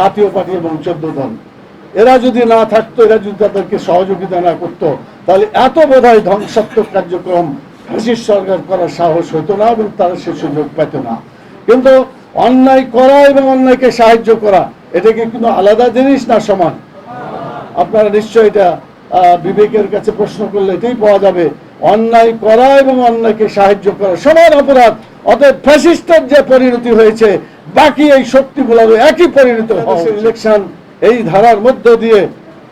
জাতীয় পার্টি এবং চোদ্দ দল। এরা যদি না থাকতো, এরা যদি তাদেরকে সহযোগিতা না করতো, তাহলে এত বোধহয় ধ্বংসাত্মক কার্যক্রম ফ্যাসিস্ট সরকার করার সাহস হতো না এবং তারা সে সুযোগ পেত না। কিন্তু অন্যায় করা এবং অন্যায়কে সাহায্য করা, এটা কি কোনো আলাদা জিনিস না সমান? আপনারা নিশ্চয়ই এটা বিবেকের কাছে প্রশ্ন করলে এটাই পাওয়া যাবে। অন্যায় করা এবং অন্যায়কে সাহায্য করা, সমান অপরাধ। অতএব ফ্যাসিস্টের যে পরিণতি হয়েছে বাকি এই শক্তিগুলোরও একই পরিণত ইলেকশন এই ধারার মধ্য দিয়ে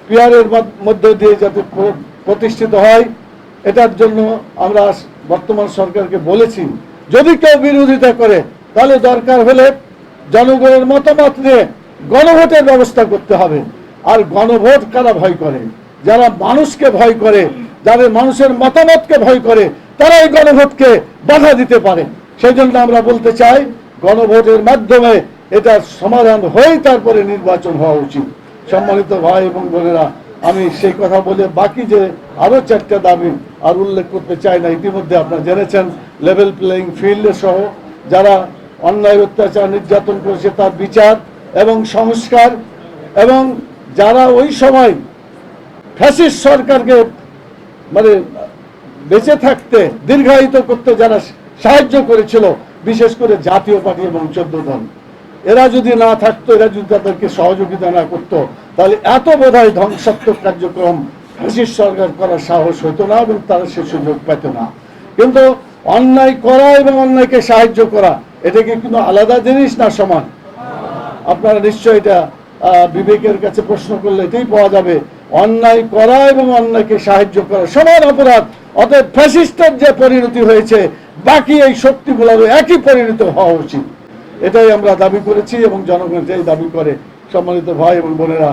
পিয়ারের মধ্য দিয়ে যাতে প্রতিষ্ঠিত হয় এটার জন্য আমরা বর্তমান সরকারকে বলেছি যদি কেউ বিরোধিতা করে তাহলে দরকার হলে জনগণের মতামত নিয়ে গণভোটের ব্যবস্থা করতে হবে। আর গণভোট কারা ভয় করে? যারা মানুষকে ভয় করে যাদের মানুষের মতামতকে ভয় করে তারা এই গণভোটকে বাধা দিতে পারে। সেই জন্য আমরা বলতে চাই, গণভোটের মাধ্যমে এটা সমাধান হয়ে তারপরে নির্বাচন হওয়া উচিত। সম্মানিত ভাই এবং বোনেরা, আমি সেই কথা বলে বাকি যে আরও চারটা দাবি আর উল্লেখ করতে চাই না, ইতিমধ্যে আপনারা জেনেছেন লেভেল প্লেয়িং ফিল্ড সহ যারা অন্যায়, অত্যাচার, নির্যাতন করেছে তার বিচার এবং সংস্কার এবং যারা ওই সময় ফ্যাসিস্ট সরকারকে মানে বেঁচে থাকতে, দীর্ঘায়িত করতে যারা সাহায্য করেছিল, বিশেষ করে জাতীয় পার্টি এবং চোদ্দ দল এরা যদি না থাকতো, এরা যদি তাদেরকে সহযোগিতা না করতো, তাহলে এত বোধহয় ধ্বংসাত্মক কার্যক্রম ফ্যাসিস্ট সরকার করার সাহস হতো না এবং তারা সে সুযোগ পেত না। কিন্তু অন্যায় করা এবং অন্যায়কে সাহায্য করা, এটা কি কোনো আলাদা জিনিস না সমান? আপনারা নিশ্চয়ই এটা বিবেকের কাছে প্রশ্ন করলে এটাই পাওয়া যাবে। অন্যায় করা এবং অন্যায়কে সাহায্য করা, সমান অপরাধ। অতএব ফ্যাসিস্টের যে পরিণতি হয়েছে বাকি এই শক্তিগুলোরও একই পরিণত হওয়া উচিত। এটাই আমরা দাবি করেছি এবং জনগণ এটাই দাবি করে, সম্মানিত ভাই এবং বোনেরা,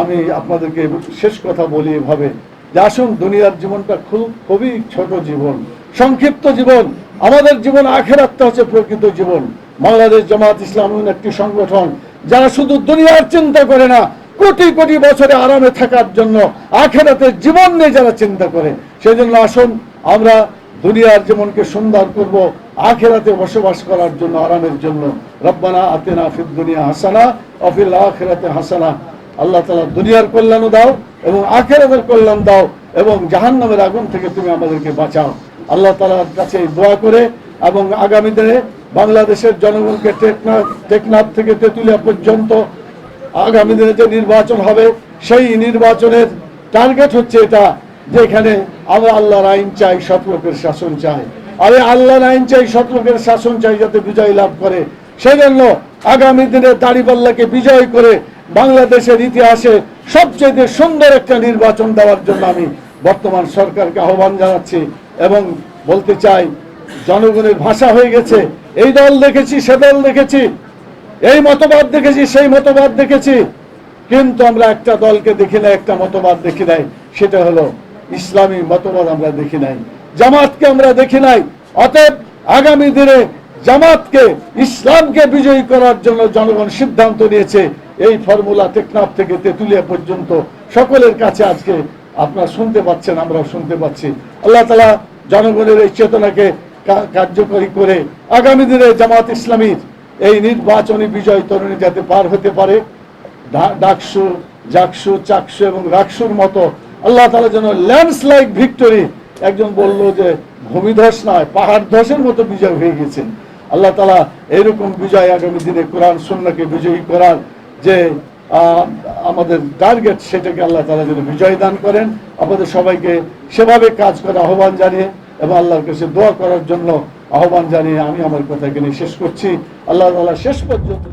আমি আপনাদেরকে শেষ কথা বলি এভাবে যে আসুন, দুনিয়ার জীবনটা খুব, খুবই ছোট জীবন, সংক্ষিপ্ত জীবন। আমাদের জীবন আখের আখেরাতটা হচ্ছে প্রকৃত জীবন। বাংলাদেশ জামাত ইসলাম একটি সংগঠন, যারা শুধু দুনিয়ার চিন্তা করে না, কোটি কোটি বছরে আরামে থাকার জন্য আখেরাতের জীবন নিয়ে যারা চিন্তা করে সেই জন্য আসুন, আমরা দুনিয়ার জীবনকে সুন্দর করব, আখেরাতে বসবাস করার জন্য আরামের জন্য। রব্বানা আতেনা ফিদ দুনিয়া হাসানা অফিল আখেরাতে হাসানা। আল্লাহ তালা দুনিয়ার কল্যাণও দাও এবং আখেরাতের কল্যাণ দাও এবং জাহান্নামের আগুন থেকে তুমি আমাদেরকে বাঁচাও। আল্লাহ তালার কাছে দোয়া করে এবং আগামী দিনে বাংলাদেশের জনগণকে টেকনাফ টেকনাফ থেকে তেঁতুলিয়া পর্যন্ত আগামী দিনে যে নির্বাচন হবে, সেই নির্বাচনের টার্গেট হচ্ছে এটা। যে এখানে আমরা আল্লাহর আইন চাই সৎ লোকের শাসন চাই। আরে আল্লাহর আইন চাই সৎ লোকের শাসন চাই যাতে বিজয় লাভ করে। সেই জন্য আগামী দিনে দাড়িপাল্লাকে বিজয় করে বাংলাদেশের ইতিহাসে সবচেয়ে সুন্দর একটা নির্বাচন দেওয়ার জন্য আমি বর্তমান সরকারকে আহ্বান জানাচ্ছি এবং বলতে চাই, জনগণের ভাষা হয়ে গেছে। এই দল দেখেছি, সে দল দেখেছি। এই মতবাদ দেখেছি, সেই মতবাদ দেখেছি। কিন্তু আমরা একটা দলকে দেখি নাই একটা মতবাদ দেখি নাই। সেটা হলো ইসলামী মতবাদ আমরা দেখি নাই, জামাতকে আমরা দেখি নাই। অতএব আগামী দিনে জামাতকে, ইসলামকে বিজয়ী করার জন্য জনগণ সিদ্ধান্ত নিয়েছে। এই ফর্মুলা টেকনাফ থেকে তেতুলিয়া পর্যন্ত সকলের কাছে আজকে আপনারা শুনতে পাচ্ছেন, আমরাও শুনতে পাচ্ছি। আল্লাহ তালা জনগণের এই চেতনাকে কার্যকরী করে আগামী দিনে জামাত ইসলামীর এই নির্বাচনী বিজয় তরুণী যাতে পার হতে পারে ডাকসু, জাকসু, চাকসু এবং রাকসুর মতো আল্লাহ তালা যেন ল্যান্ডস্লাইড ভিক্টরি একজন বলল যে ভূমিধস নয়, পাহাড় ধসের মতো বিজয় হয়ে গেছে। আল্লাহ তালা এরকম বিজয় আগামী দিনে কোরআন সুন্নাকে বিজয়ী করার যে আমাদের টার্গেট সেটাকে আল্লাহ তালা যেন বিজয় দান করেন। আমাদের সবাইকে সেভাবে কাজ করে আহ্বান জানিয়ে এবং আল্লাহর কাছে দোয়া করার জন্য আহ্বান জানিয়ে আমি আমার কথা এখানে শেষ করছি। আল্লাহ তালা শেষ পর্যন্ত